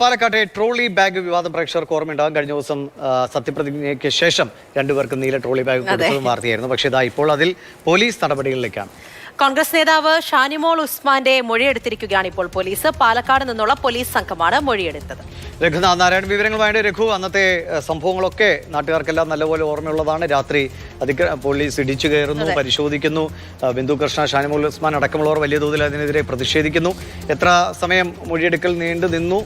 പാലക്കാട്ടെ trolley bag വിവാദം പ്രേക്ഷകർക്ക് ഓർമ്മയുണ്ടാകും. കഴിഞ്ഞ ദിവസം സത്യപ്രതിജ്ഞയ്ക്ക് ശേഷം രണ്ടുപേർക്ക് നീല ട്രോളി ബാഗ് കൊടുത്തതും വാർത്തയായിരുന്നു. പക്ഷേ ഇതാ ഇപ്പോൾ അതിൽ പോലീസ് നടപടികളിലേക്കാണ്. കോൺഗ്രസ് നേതാവ് ഷാനിമോൾ ഉസ്മാന്റെ മൊഴിയെടുത്തിരിക്കുകയാണ് ഇപ്പോൾ പോലീസ്. പാലക്കാട് നിന്നുള്ള പോലീസ് സംഘമാണ് മൊഴിയെടുത്തത്. രഘുനാഥ് നാരായണൻ വേണ്ട രഘു അന്നത്തെ സംഭവങ്ങളൊക്കെ നാട്ടുകാർക്കെല്ലാം നല്ലപോലെ ഓർമ്മയുള്ളതാണ്. രാത്രി അതിക്ര പോലീസ് ഇടിച്ചു കയറുന്നു പരിശോധിക്കുന്നു. ബിന്ദു കൃഷ്ണ ഷാനിമോൾ ഉസ്മാൻ അടക്കമുള്ളവർ വലിയ തോതിൽ അതിനെതിരെ പ്രതിഷേധിക്കുന്നു. എത്ര സമയം മൊഴിയെടുക്കൽ നീണ്ടു നിന്നു?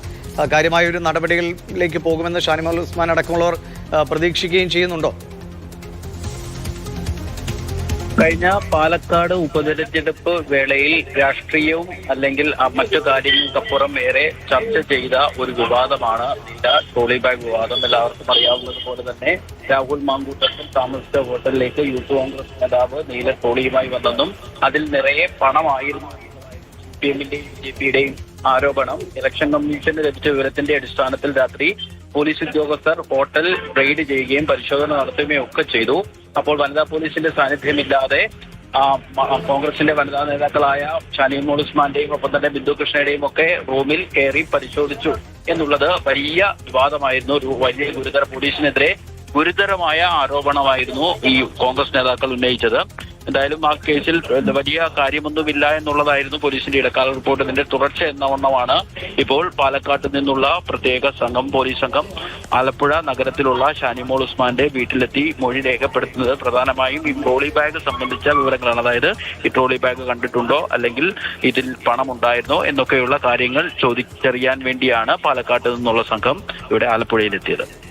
കാര്യമായ ഒരു നടപടികളിലേക്ക് പോകുമെന്ന് ഷാനിമോൾ ഉസ്മാൻ അടക്കമുള്ളവർ പ്രതീക്ഷിക്കുകയും ചെയ്യുന്നുണ്ടോ? കഴിഞ്ഞ പാലക്കാട് ഉപതെരഞ്ഞെടുപ്പ് വേളയിൽ രാഷ്ട്രീയവും അല്ലെങ്കിൽ മറ്റു കാര്യങ്ങൾക്കപ്പുറം ഏറെ ചർച്ച ചെയ്ത ഒരു വിവാദമാണ് നീല ട്രോളി ബാഗ് വിവാദം. എല്ലാവർക്കും അറിയാവുന്നതുപോലെ തന്നെ രാഹുൽ മാങ്കൂട്ടത്തിൽ താമസിച്ച ഹോട്ടലിലേക്ക് യൂത്ത് കോൺഗ്രസ് നേതാവ് നീല ട്രോളിയുമായി വന്നെന്നും അതിൽ നിറയെ പണമായിരുന്നു. പി എമ്മിന്റെയും ബി ജെ പിയുടെയും ആരോപണം. ഇലക്ഷൻ കമ്മീഷന് ലഭിച്ച വിവരത്തിന്റെ അടിസ്ഥാനത്തിൽ രാത്രി പോലീസ് ഉദ്യോഗസ്ഥർ ഹോട്ടൽ റെയ്ഡ് ചെയ്യുകയും പരിശോധന നടത്തുകയും ഒക്കെ ചെയ്തു. അപ്പോൾ വനിതാ പോലീസിന്റെ സാന്നിധ്യമില്ലാതെ കോൺഗ്രസിന്റെ വനിതാ നേതാക്കളായ ഷാനിമോൾ ഉസ്മാന്റെയും ഒപ്പം തന്നെ ബിന്ദു കൃഷ്ണയുടെയും ഒക്കെ റൂമിൽ കയറി പരിശോധിച്ചു എന്നുള്ളത് വലിയ വിവാദമായിരുന്നു. ഒരു വലിയ ഗുരുതര പോലീസിനെതിരെ ഗുരുതരമായ ആരോപണമായിരുന്നു ഈ കോൺഗ്രസ് നേതാക്കൾ ഉന്നയിച്ചത്. എന്തായാലും ആ കേസിൽ വലിയ കാര്യമൊന്നുമില്ല എന്നുള്ളതായിരുന്നു പോലീസിന്റെ ഇടക്കാല റിപ്പോർട്ട്. ഇതിന്റെ തുടർച്ച എന്ന വണ്ണമാണ് ഇപ്പോൾ പാലക്കാട്ട് നിന്നുള്ള പ്രത്യേക സംഘം പോലീസ് സംഘം. ആലപ്പുഴ നഗരത്തിലുള്ള ഷാനിമോൾ ഉസ്മാന്റെ വീട്ടിലെത്തി മൊഴി രേഖപ്പെടുത്തുന്നത്. പ്രധാനമായും ഈ ട്രോളി ബാഗ് സംബന്ധിച്ച വിവരങ്ങളാണ്. അതായത് ഈ ട്രോളി ബാഗ് കണ്ടിട്ടുണ്ടോ അല്ലെങ്കിൽ ഇതിൽ പണം പണമുണ്ടായിരുന്നോ എന്നൊക്കെയുള്ള കാര്യങ്ങൾ ചോദിച്ചറിയാൻ വേണ്ടിയാണ് പാലക്കാട്ട് നിന്നുള്ള സംഘം ഇവിടെ ആലപ്പുഴയിലെത്തിയത്.